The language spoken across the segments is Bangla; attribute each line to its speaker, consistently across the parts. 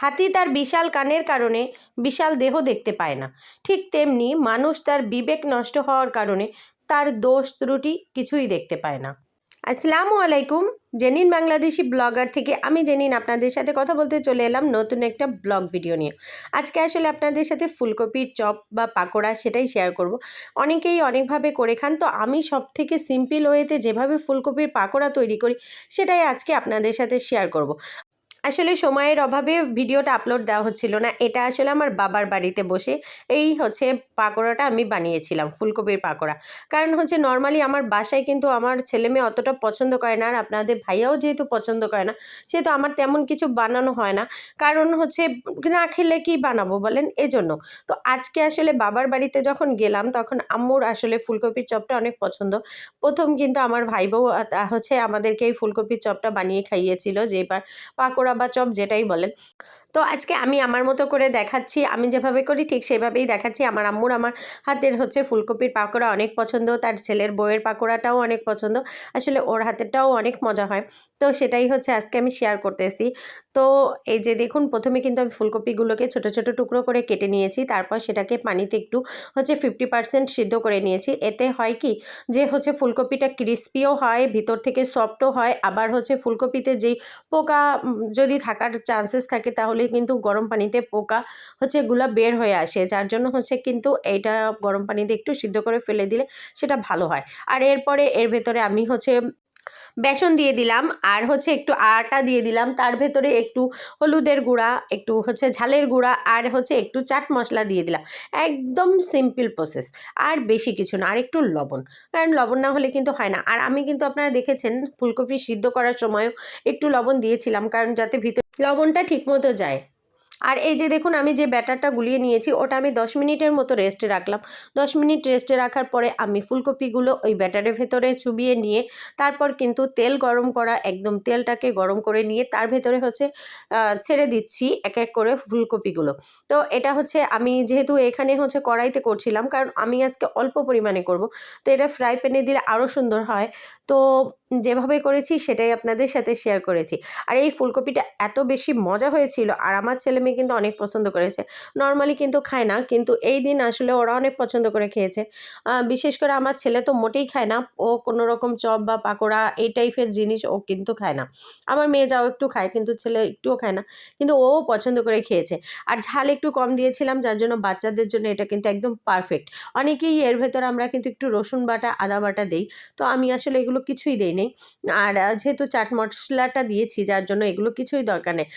Speaker 1: হাতি তার বিশাল কানের কারণে বিশাল দেহ দেখতে পায় না। ঠিক তেমনি মানুষ তার বিবেক নষ্ট হওয়ার কারণে তার দোষ ত্রুটি কিছুই দেখতে পায় না। আসসালামু আলাইকুম, জেনিন বাংলাদেশি ব্লগার থেকে আমি জেনিন আপনাদের সাথে কথা বলতে চলে এলাম নতুন একটা ব্লগ ভিডিও নিয়ে। আজকে আসলে আপনাদের সাথে ফুলকপির চপ বা পাকোড়া সেটাই শেয়ার করব। অনেকেই অনেকভাবে করে খান, তো আমি সব থেকে সিম্পল ওয়েতে যেভাবে ফুলকপির পাকোড়া তৈরি করি সেটাই আজকে আপনাদের সাথে শেয়ার করব। আসলে সময়ের অভাবে ভিডিওটা আপলোড দেওয়া হচ্ছিল না। এটা আসলে আমার বাবার বাড়িতে বসে এই হচ্ছে পাকোড়াটা আমি বানিয়েছিলাম, ফুলকপির পাকোড়া। কারণ হচ্ছে নর্মালি আমার বাসায় কিন্তু আমার ছেলে মেয়ে অতটা পছন্দ করে না আর আপনাদের ভাইয়াও যেহেতু পছন্দ করে না, সেহেতু আমার তেমন কিছু বানানো হয় না। কারণ হচ্ছে না খেলে কি বানাবো বলেন? এজন্য। তো আজকে আসলে বাবার বাড়িতে যখন গেলাম, তখন আম্মুর আসলে ফুলকপির চপটা অনেক পছন্দ। প্রথম কিন্তু আমার ভাই বউ হচ্ছে আমাদেরকে এই ফুলকপির চপটা বানিয়ে খাইয়েছিল যে এবার পাকোড়া বা চপ যেটাই বলেন। তো আজকে আমি আমার মতো করে দেখাচ্ছি, আমি যেভাবে করি ঠিক সেভাবেই দেখাচ্ছি। আমার আম্মুর আমার হাতের হচ্ছে ফুলকপির পাকোড়া অনেক পছন্দ, তার ছেলের বইয়ের পাকোড়াটাও অনেক পছন্দ। আসলে ওর হাতেরটাও অনেক মজা হয়। তো সেটাই হচ্ছে আজকে আমি শেয়ার করতেছি। তো এই যে দেখুন, প্রথমে কিন্তু আমি ফুলকপিগুলোকে ছোট ছোট টুকরো করে কেটে নিয়েছি, তারপর সেটাকে পানিতে একটু হচ্ছে ফিফটি পার্সেন্ট সিদ্ধ করে নিয়েছি। এতে হয় কি? যে হচ্ছে ফুলকপিটা ক্রিস্পিও হয়, ভিতর থেকে সফটও হয়, আবার হচ্ছে ফুলকপিতে যেই পোকা যদি থাকার চান্সেস থাকে তাহলে কিন্তু গরম পানিতে পোকা হচ্ছে এগুলো বের হয়ে আসে। যার জন্য হচ্ছে কিন্তু এইটা গরম পানিতে একটু সিদ্ধ করে ফেলে দিলে সেটা ভালো হয়। আর এরপরে এর ভেতরে আমি হচ্ছে বেসন দিয়ে দিলাম, আর হচ্ছে একটু আটা দিয়ে দিলাম। তার ভেতরে একটু হলুদের গুঁড়া, একটু হচ্ছে ঝালের গুঁড়া, আর হচ্ছে একটু চাট মশলা দিয়ে দিলাম। একদম সিম্পল প্রসেস, আর বেশি কিছু না, আর একটু লবণ। কারণ লবণ না হলে কিন্তু হয় না। আর আমি কিন্তু আপনারা দেখেছেন, ফুলকপি সিদ্ধ করার সময়ও একটু লবণ দিয়েছিলাম, কারণ যাতে ভিতরে লবণটা ঠিকমতো যায়। আর এই যে দেখুন, আমি যে ব্যাটারটা গুলিয়ে নিয়েছি, ওটা আমি দশ মিনিটের মতো রেস্টে রাখলাম। দশ মিনিট রেস্টে রাখার পরে আমি ফুলকপিগুলো ওই ব্যাটারের ভেতরে চুবিয়ে নিয়ে, তারপর কিন্তু তেল গরম করা, একদম তেলটাকে গরম করে নিয়ে, তার ভেতরে হচ্ছে ছেড়ে দিচ্ছি এক এক করে ফুলকপিগুলো। তো এটা হচ্ছে, আমি যেহেতু এখানে হচ্ছে কড়াইতে করছিলাম, কারণ আমি আজকে অল্প পরিমাণে করব। তো এটা ফ্রাই প্যানে দিলে আরও সুন্দর হয়। তো যেভাবে করেছি সেটাই আপনাদের সাথে শেয়ার করেছি। আর এই ফুলকপিটা এত বেশি মজা হয়েছিল, আর আমার ছেলে মেয়ে কিন্তু অনেক পছন্দ করেছে। নর্মালি কিন্তু খায় না, কিন্তু এই দিন আসলে ওরা অনেক পছন্দ করে খেয়েছে। বিশেষ করে আমার ছেলে তো মোটেই খায় না। ও কোনো রকম চপ বা পাকোড়া এই টাইপের জিনিস ও কিন্তু খায় না। আমার মেয়ে যাও একটু খায়, কিন্তু ছেলে একটুও খায় না। কিন্তু ও পছন্দ করে খেয়েছে। আর ঝাল একটু কম দিয়েছিলাম, যার জন্য বাচ্চাদের জন্য এটা কিন্তু একদম পারফেক্ট অনেকেই এর ভেতর আমরা কিন্তু একটু রসুন বাটা, আদা বাটা দেই। তো আমি আসলে এগুলো কিছুই দেই নেই। আর যেহেতু চাট মশলাটা দিয়েছি যার জন্য এগুলো কিছুই দরকার নেই।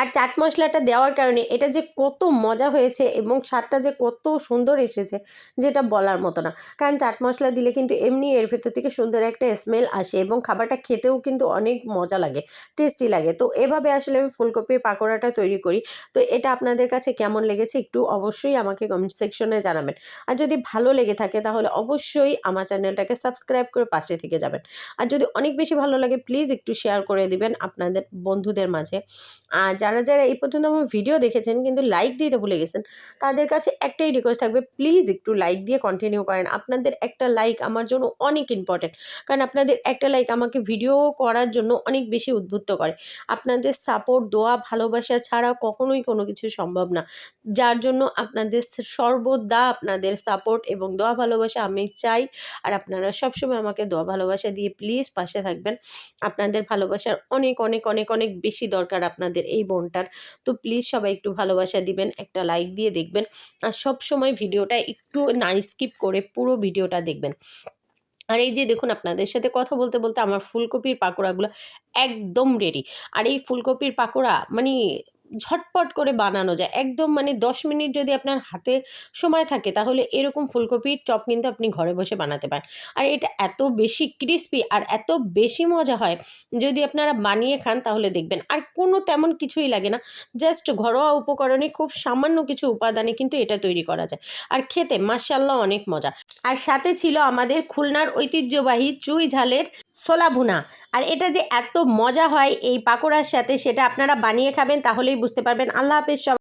Speaker 1: আর চাট মশলাটা দেওয়ার কারণে এটা যে কত মজা হয়েছে এবং স্বাদটা যে কত সুন্দর এসেছে যেটা বলার মতো না। কারণ চাট মশলা দিলে কিন্তু এমনি এর ভেতর থেকে সুন্দর একটা স্মেল আসে এবং খাবারটা খেতেও কিন্তু অনেক মজা লাগে টেস্টি লাগে। তো এভাবে আসলে আমি ফুলকপির পাকোড়াটা তৈরি করি। তো এটা আপনাদের কাছে কেমন লেগেছে একটু অবশ্যই আমাকে কমেন্ট সেকশনে জানাবেন। আর যদি ভালো লেগে থাকে তাহলে অবশ্যই আমার চ্যানেলটাকে সাবস্ক্রাইব করে পাশে থেকে যাবেন। আর যদি অনেক বেশি ভালো লাগে প্লিজ একটু শেয়ার করে দিবেন আপনাদের বন্ধুদের মাঝে। আর যারা যারা এই পর্যন্ত আমার ভিডিও দেখেছেন কিন্তু লাইক দিতে ভুলে গেছেন, তাদের কাছে একটাই রিকোয়েস্ট থাকবে প্লিজ একটু লাইক দিয়ে কন্টিনিউ করেন। আপনাদের একটা লাইক আমার জন্য অনেক ইম্পর্টেন্ট কারণ আপনাদের একটা লাইক আমাকে ভিডিও করার জন্য অনেক বেশি উদ্বুদ্ধ করে। আপনাদের সাপোর্ট দোয়া, ভালোবাসা ছাড়া কখনোই কোনো কিছু সম্ভব না। যার জন্য আপনাদের সর্বদা আপনাদের সাপোর্ট এবং দোয়া, ভালোবাসা আমি চাই। আর আপনারা সবসময় আমাকে দোয়া, ভালোবাসা দিয়ে প্লিজ পাশে থাকবেন। আপনাদের ভালোবাসার অনেক অনেক অনেক অনেক বেশি দরকার আপনাদের এই বোনটার তো প্লিজ সবাই একটু ভালোবাসা দিবেন, একটা লাইক দিয়ে দেখবেন। আর সব সময় ভিডিওটা একটু না স্কিপ করে পুরো ভিডিওটা দেখবেন। আর এই যে দেখুন, আপনাদের সাথে কথা বলতে বলতে আমার ফুলকপির পাকোড়াগুলো একদম রেডি আর এই ফুলকপির পাকোড়া মানে ঝটপট করে বানানো যায়। একদম মানে দশ মিনিট যদি আপনার হাতে সময় থাকে, তাহলে এরকম ফুলকপির চপ কিন্তু আপনি ঘরে বসে বানাতে পারেন। আর এটা এত বেশি ক্রিস্পি আর এত বেশি মজা হয়, যদি আপনারা বানিয়ে খান তাহলে দেখবেন। আর কোনো তেমন কিছুই লাগে না জাস্ট ঘরোয়া উপকরণে খুব সামান্য কিছু উপাদানে কিন্তু এটা তৈরি করা যায়। আর খেতে মার্শাল্লাহ অনেক মজা। আর সাথে ছিল আমাদের খুলনার ঐতিহ্যবাহী চুই ঝালের ছোলা ভুনা। আর এটা যে এত মজা হয় এই পাকোড়ার সাথে, সেটা আপনারা বানিয়ে খাবেন, তাহলেই বুঝতে পারবেন। আল্লাহ হাফেজ সবাই